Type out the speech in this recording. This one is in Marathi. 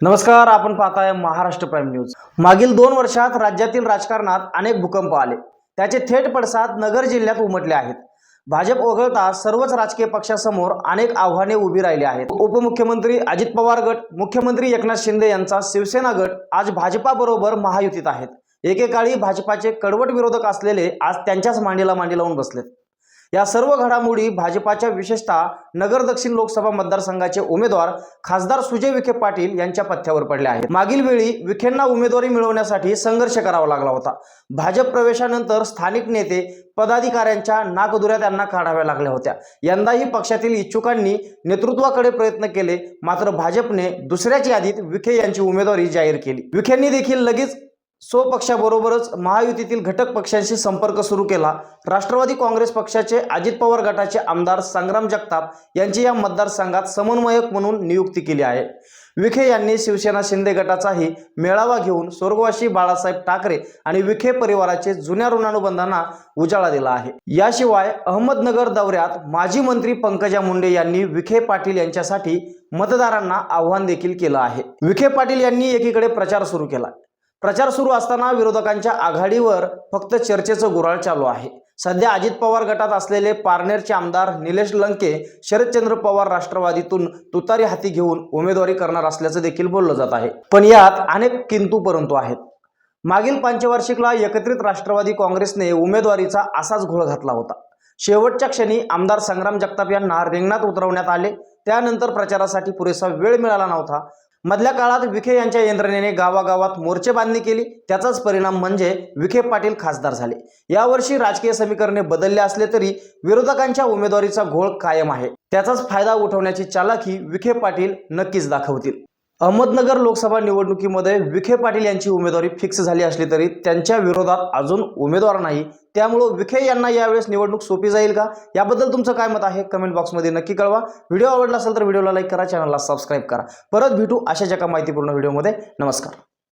नमस्कार आपण पाहताय महाराष्ट्र प्राईम न्यूज. मागील दोन वर्षात राज्यातील राजकारणात अनेक भूकंप आले. त्याचे थेट पडसाद नगर जिल्ह्यात उमटले आहेत. भाजप वगळता सर्वच राजकीय पक्षासमोर अनेक आव्हाने उभी राहिली आहेत. उपमुख्यमंत्री अजित पवार गट मुख्यमंत्री एकनाथ शिंदे यांचा शिवसेना गट आज भाजपाबरोबर महायुतीत आहेत. एकेकाळी भाजपाचे कडवट विरोधक असलेले आज त्यांच्याच मांडीला मांडी लावून बसलेत. या सर्व घडामोडी भाजपाच्या विशेषतः नगर दक्षिण लोकसभा मतदारसंघाचे उमेदवार खासदार सुजय विखे पाटील यांच्या पथ्यावर पडले आहेत. मागील वेळी विखेंना उमेदवारी मिळवण्यासाठी संघर्ष करावा लागला होता. भाजप प्रवेशानंतर स्थानिक नेते पदाधिकाऱ्यांच्या नाकदुऱ्या त्यांना काढाव्या लागल्या होत्या. यंदाही पक्षातील इच्छुकांनी नेतृत्वाकडे प्रयत्न केले मात्र भाजपने दुसऱ्याच यादीत विखे यांची उमेदवारी जाहीर केली. विखेंनी देखील लगेच स्वपक्षाबरोबरच महायुतीतील घटक पक्षांशी संपर्क सुरू केला. राष्ट्रवादी काँग्रेस पक्षाचे अजित पवार गटाचे आमदार संग्राम जगताप यांची या मतदारसंघात समन्वयक म्हणून नियुक्ती केली आहे. विखे यांनी शिवसेना शिंदे गटाचाही मेळावा घेऊन स्वर्गवासी बाळासाहेब ठाकरे आणि विखे परिवाराचे जुन्या ऋणानुबंधांना उजाळा दिला आहे. याशिवाय अहमदनगर दौऱ्यात माजी मंत्री पंकजा मुंडे यांनी विखे पाटील यांच्यासाठी मतदारांना आव्हान देखील केलं आहे. विखे पाटील यांनी एकीकडे प्रचार सुरू केला. प्रचार सुरू असताना विरोधकांच्या आघाडीवर फक्त चर्चेचं गुराळ चालू आहे. सध्या अजित पवार गटात असलेले पारनेरचे आमदार निलेश लंके शरदचंद्र पवार राष्ट्रवादीतून तुतारी हाती घेऊन उमेदवारी करणार असल्याचं देखील बोललं जात आहे. पण यात अनेक किंतू परंतु आहेत. मागील पंचवार्षिकला एकत्रित राष्ट्रवादी काँग्रेसने उमेदवारीचा असाच घोळ घातला होता. शेवटच्या क्षणी आमदार संग्राम जगताप यांना रिंगणात उतरवण्यात आले. त्यानंतर प्रचारासाठी पुरेसा वेळ मिळाला नव्हता. मधल्या काळात विखे यांच्या यंत्रणेने गावागावात मोर्चे बांधणी केली. त्याचाच परिणाम म्हणजे विखे पाटील खासदार झाले. यावर्षी राजकीय समीकरणे बदलले असले तरी विरोधकांच्या उमेदवारीचा घोळ कायम आहे. त्याचाच फायदा उठवण्याची चालाखी विखे पाटील नक्कीच दाखवतील. अहमदनगर लोकसभा निवडणुकीमध्ये विखे पाटील यांची उमेदवारी फिक्स झाली असली तरी त्यांच्या विरोधात अजून उमेदवार नाही. त्यामुळं विखे यांना यावेळेस निवडणूक सोपी जाईल का? याबद्दल तुमचं काय मत आहे? कमेंट बॉक्समध्ये नक्की कळवा. व्हिडिओ आवडला असेल तर व्हिडिओला लाईक करा चॅनलला सबस्क्राईब करा. परत भेटू अशाच एका माहितीपूर्ण व्हिडिओमध्ये नमस्कार.